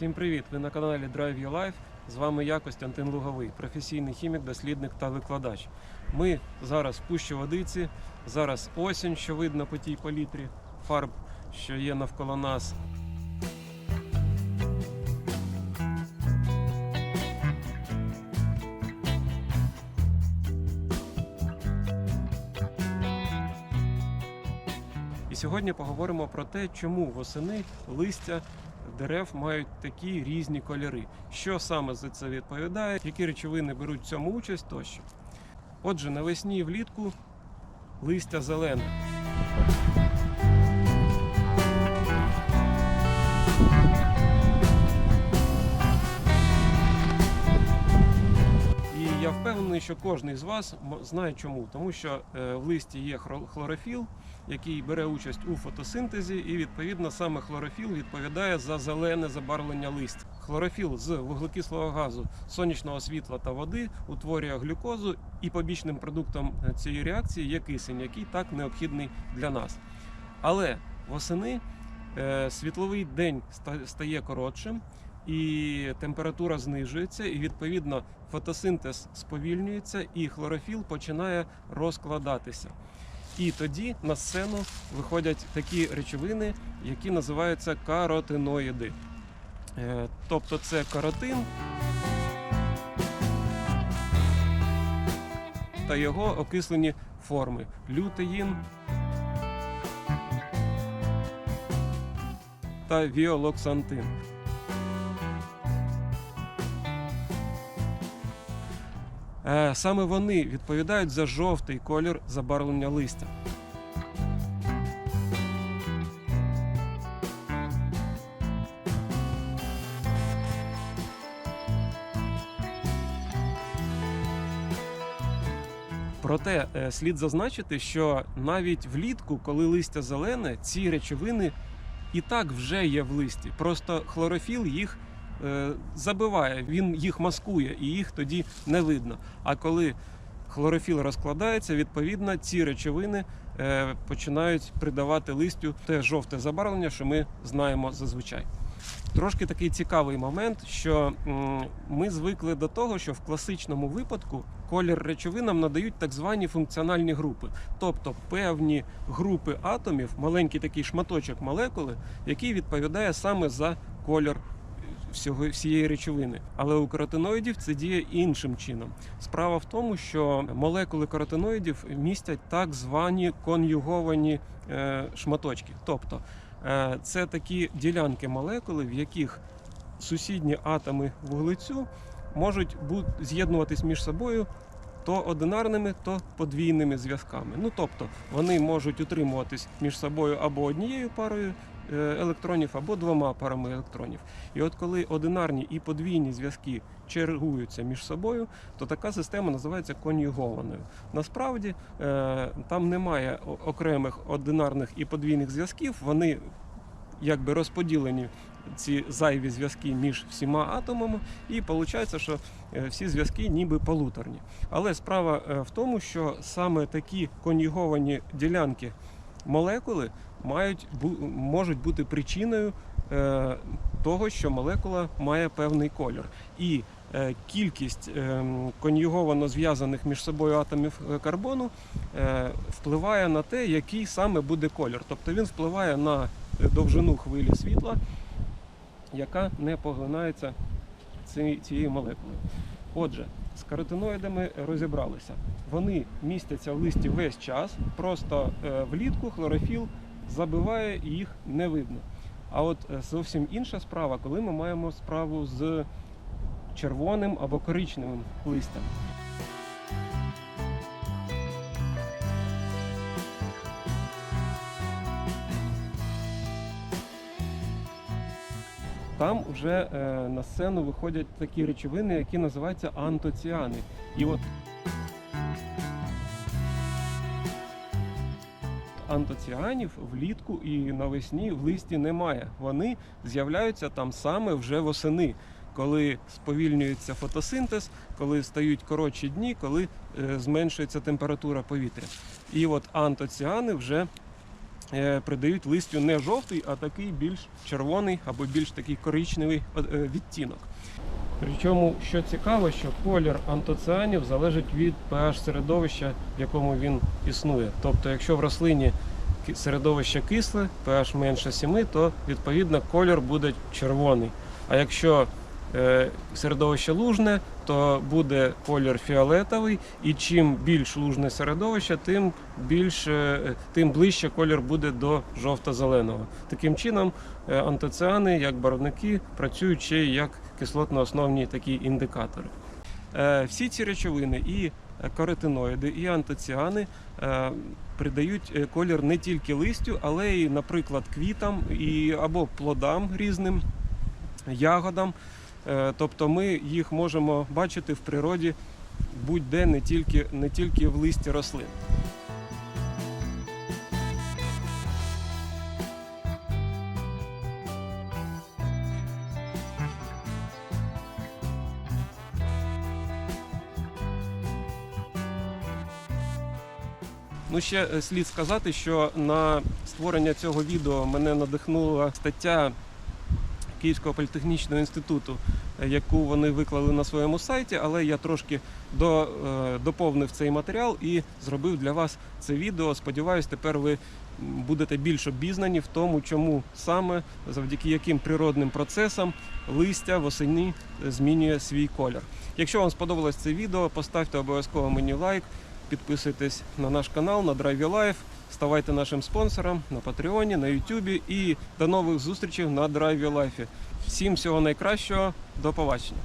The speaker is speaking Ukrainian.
Всім привіт! Ви на каналі Drive Your Life. З вами я, Костянтин Луговий, професійний хімік, дослідник та викладач. Ми зараз в Пущі Водиці, зараз осінь, що видно по тій палітрі фарб, що є навколо нас. І сьогодні поговоримо про те, чому восени листя дерев мають такі різні кольори. Що саме за це відповідає, які речовини беруть в цьому участь тощо. Отже, навесні і влітку листя зелене. Впевнений, що кожен з вас знає чому. Тому що е, в листі є хлорофіл, який бере участь у фотосинтезі, і відповідно саме хлорофіл відповідає за зелене забарвлення листя. Хлорофіл з вуглекислого газу, сонячного світла та води утворює глюкозу, і побічним продуктом е, цієї реакції є кисень, який так необхідний для нас. Але восени е, світловий день стає коротшим. І температура знижується, і відповідно фотосинтез сповільнюється, і хлорофіл починає розкладатися. І тоді на сцену виходять такі речовини, які називаються каротиноїди. Е, Тобто це каротин та його окислені форми лютеїн та віолоксантин. Саме вони відповідають за жовтий колір забарвлення листя. Проте е, слід зазначити, що навіть влітку, коли листя зелене, ці речовини і так вже є в листі. Просто хлорофіл їх е, забиває, він їх маскує і їх тоді не видно. А коли хлорофіл розкладається, відповідно ці речовини е, починають придавати листю те жовте забарвлення, що ми знаємо зазвичай. Трошки такий цікавий момент, що ми звикли до того, що в класичному випадку колір речовинам надають так звані функціональні групи, тобто певні групи атомів, маленький такий шматочок молекули, який відповідає саме за колір всього всієї речовини. Але у каротиноїдів це діє іншим чином. Справа в тому, що молекули каротиноїдів містять так звані конюговані е, шматочки. Тобто е, це такі ділянки молекули, в яких сусідні атоми вуглецю можуть з'єднуватись між собою то одинарними, то подвійними зв'язками. Ну тобто вони можуть утримуватись між собою або однією парою електронів, або двома парами електронів. І от коли одинарні і подвійні зв'язки чергуються між собою, то така система називається конюгованою. Насправді е, там немає окремих одинарних і подвійних зв'язків, вони якби розподілені ці зайві зв'язки між всіма атомами, і виходить, що е, всі зв'язки ніби полуторні. Але справа е, в тому, що саме такі конюговані ділянки молекули мають можуть бути причиною е, того, що молекула має певний колір. І е, кількість е, конюговано зв'язаних між собою атомів карбону впливає на те, який саме буде колір. Тобто він впливає на довжину хвилі світла, яка не поглинається ці- цією молекулою. Отже, з каротиноїдами розібралися. Вони містяться в листі весь час, просто влітку хлорофіл забиває і їх не видно. А от е, зовсім інша справа, коли ми маємо справу з червоним або коричневим листям. Там вже е, на сцену виходять такі речовини, які називаються антоціани. І от антоціанів влітку і навесні в листі немає. Вони з'являються там саме вже восени, коли сповільнюється фотосинтез, коли стають коротші дні, коли е, зменшується температура повітря. І от антоціани вже е, придають листю не жовтий, а такий більш червоний або більш такий коричневий е, відтінок. Причому, що цікаво, що колір антоціанів залежить від pH середовища, в якому він існує. Тобто, якщо в рослині середовище кисле, pH менше 7, то відповідно колір буде червоний. А якщо середовище лужне, то буде колір фіолетовий, і чим більш лужне середовище, тим більш е, тим ближче колір буде до жовто-зеленого. Таким чином, е, антоціани, як барвники, працюють ще як кислотно-основні такі індикатори. Е, Всі ці речовини, і е, каротиноїди, і антоціани е, придають е, колір не тільки листю, але й, наприклад, квітам і або плодам різним, ягодам. Е, Тобто ми їх можемо бачити в природі будь-де, не тільки, не тільки в листі рослин. Ну, ще е, слід сказати, що на створення цього відео мене надихнула стаття Київського політехнічного інституту, е, яку вони виклали на своєму сайті, але я трошки до, е, доповнив цей матеріал і зробив для вас це відео. Сподіваюсь, тепер ви будете більш обізнані в тому, чому саме завдяки яким природним процесам листя восени е, змінює свій колір. Якщо вам сподобалось це відео, поставте обов'язково мені лайк, підписуйтесь на наш канал на Drive Лайф. Ставайте нашим спонсором на Патреоні, на Ютубі і до нових зустрічей на Drive Лайфі. Всім всього найкращого, до побачення.